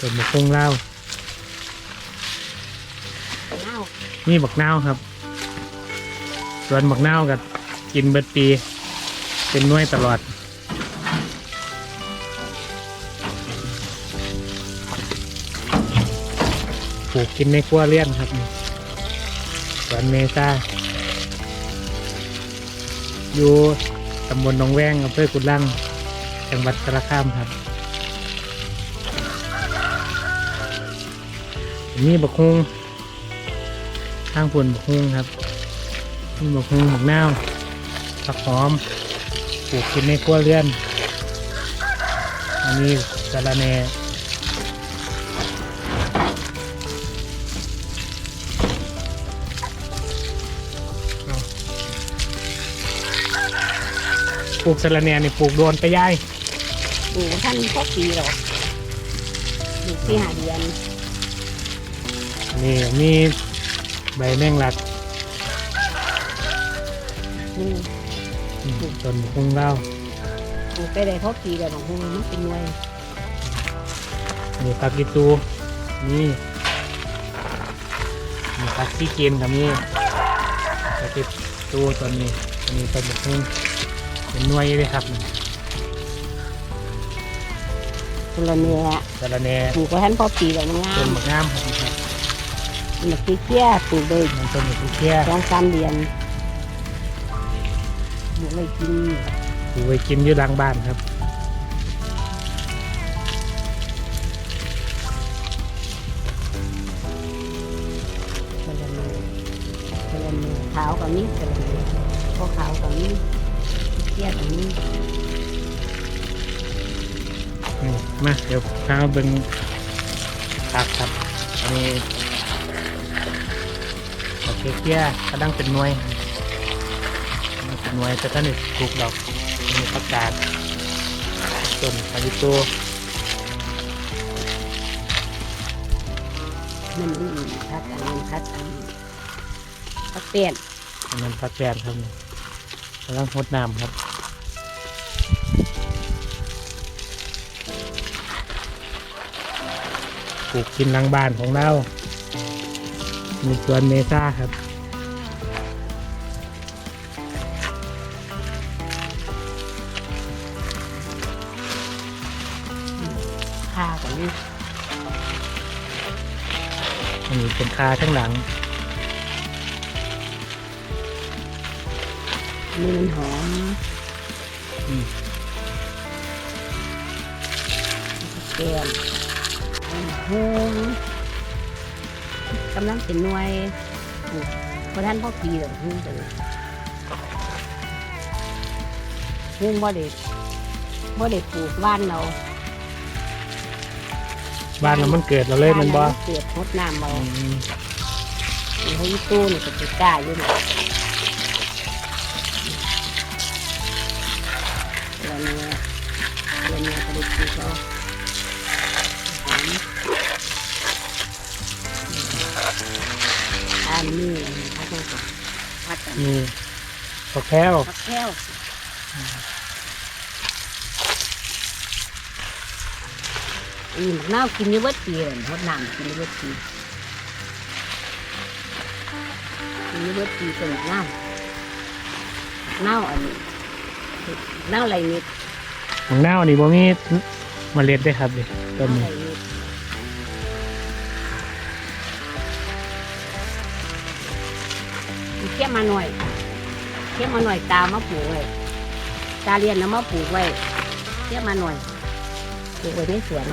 ต้นมะพุงเล่าวเน่านี่บักนาวครับ ส่วนบักนาวกับกินเบิดปี เป็นหน้วยตลอด ปลูกกินในครัวเรือนครับนี่สวนเมซ่าอยู่ตำบลหนองแวงอำเภอกุดลัง จังหวัดสระคามครับ มีบักฮุงข้างผลบักฮุงครับมีบักฮุงบักนาวผักหอมปลูกกินในครัวเรือน อันนี้สะระแหน่เอาปลูกสะระแหน่นี่ปลูกโดนไปย่ายปลูกท่านพกปีหรอกปลูกที่หาเดือน นี่มีใบแมงลักนี่อืมต้นบักฮุงเล่าวปลูกไปได้พกปีแล้วของพวกมันเป็นหน่วยมีผักอีตูนี่มีผักที่กินกับนี่ผักอีตูตัวนี้อันนี้ต้นบักฮุงเป็นหน่วยเลยครับนี่คนละเนื้อสะระแหน่ปลูกไว้ท่านพกปีแล้วมันงาต้นมบักงามครับ นี่ครับมันขี้เกียจปลูกเลยมันต้นบักเขี้ยสองสามเดือนปลูกเลยกินปลูกไว้กินอยู่หลังบ้านครับคนละเนื้อคนละเนื้อขาวกับนี้คนละเนื้อพวกขาวกับนี้ขี้เกียจกับนี้นี่มาเดี๋ยวพามาเบิ่งผักครับอันนี้ บักเขี้ยกำลังเป็นหน่วยมันเป็นหน่วยแต่ท่านนี่ปลูกดอกมีประกาศต้นผักอีตูมันดีพักอันนี้พักอันนี้พักเปลี่ยนอันนั้นผักแปนครับนี่กำลังหดน้ำครับปลูกกินหลังบ้านของเรา มีสวนเมซ่าครับข้ากับนี้อันนี้เป็นคาข้างหลังอันนี้มันหอมอืมเปลี่ยนหง กำลังเป็นหน่วยปลูกเพราะท่านพ่อปีหรอกหงเลยหงบ่เด็ดบ่เด็ดปลูกบ้านเราบ้านเรามันเกิดเราเลยมันบ่บ้าราเกิดพดน้ำเราอืมเขาอีตู้นี่ก็จะกล้าอยู่นะเดือนนี้เดือนนี้ก็ได้ปลูกแล้ว หอมอันนี้พักกันพักกันนี่ผักแพ้วพักแก้วอืมน้าวกินอยี่เบิดปีเลยพดน้ำกินอยี่เบิดปีกินอยี่เบิดปีเป็นน้ำน้าวอันนี้น้าวอะไรนิดของหน้านี่บ่มีเมล็ดได้ครับเลยต้นน้ เขี่ยมาหน่อยเขี่ยมาหน่อยตามาปลูกไว้ตาเรียนแล้วมาปลูกไว้เขี่ยมาหน่อยปลูกไว้ในสวน